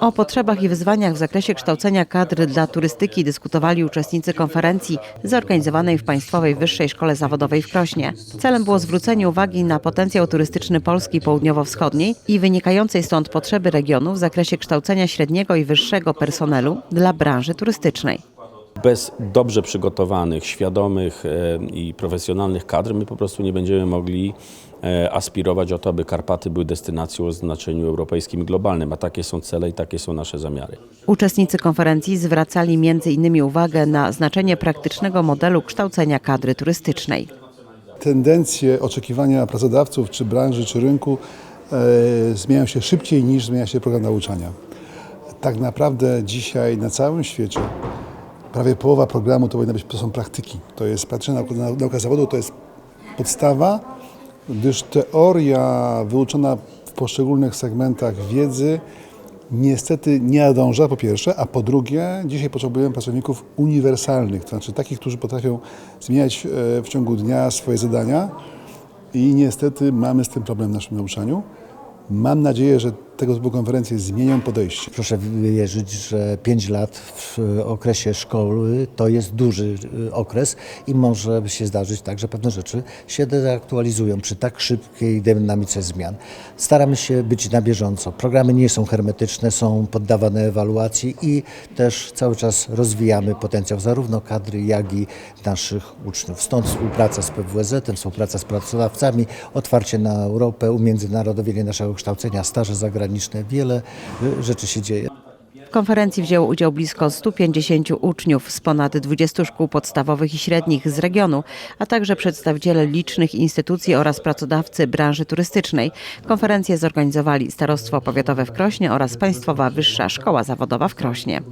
O potrzebach i wyzwaniach w zakresie kształcenia kadr dla turystyki dyskutowali uczestnicy konferencji zorganizowanej w Państwowej Wyższej Szkole Zawodowej w Krośnie. Celem było zwrócenie uwagi na potencjał turystyczny Polski Południowo-Wschodniej i wynikającej stąd potrzeby regionu w zakresie kształcenia średniego i wyższego personelu dla branży turystycznej. Bez dobrze przygotowanych, świadomych e, i profesjonalnych kadr my po prostu nie będziemy mogli e, aspirować o to, aby Karpaty były destynacją o znaczeniu europejskim i globalnym, a takie są cele i takie są nasze zamiary. Uczestnicy konferencji zwracali m.in. uwagę na znaczenie praktycznego modelu kształcenia kadry turystycznej. tendencje, oczekiwania pracodawców, czy branży, czy rynku e, zmieniają się szybciej niż zmienia się program nauczania. Tak naprawdę dzisiaj na całym świecie prawie połowa programu to być, to są praktyki. To jest praktyczna nauka, nauka zawodu, to jest podstawa, gdyż teoria wyuczona w poszczególnych segmentach wiedzy niestety nie nadąża po pierwsze, a po drugie dzisiaj potrzebujemy pracowników uniwersalnych, to znaczy takich, którzy potrafią zmieniać e, w ciągu dnia swoje zadania i niestety mamy z tym problem w naszym nauczaniu. Mam nadzieję, że tego typu konferencje zmienią podejście. Proszę wierzyć, że 5 lat w okresie szkoły to jest duży y, okres i może się zdarzyć tak, że pewne rzeczy się deaktualizują przy tak szybkiej dynamice zmian. Staramy się być na bieżąco. Programy nie są hermetyczne, są poddawane ewaluacji i też cały czas rozwijamy potencjał zarówno kadry, jak i naszych uczniów. Stąd współpraca z PWZ, współpraca z pracodawcami, otwarcie na Europę, umiędzynarodowienie naszego kształcenia, staże zagraniczne. Wiele y, rzeczy się dzieje. W konferencji wzięło udział blisko 150 uczniów z ponad 20 szkół podstawowych i średnich z regionu, a także przedstawiciele licznych instytucji oraz pracodawcy branży turystycznej. Konferencję zorganizowali Starostwo Powiatowe w Krośnie oraz Państwowa Wyższa Szkoła Zawodowa w Krośnie.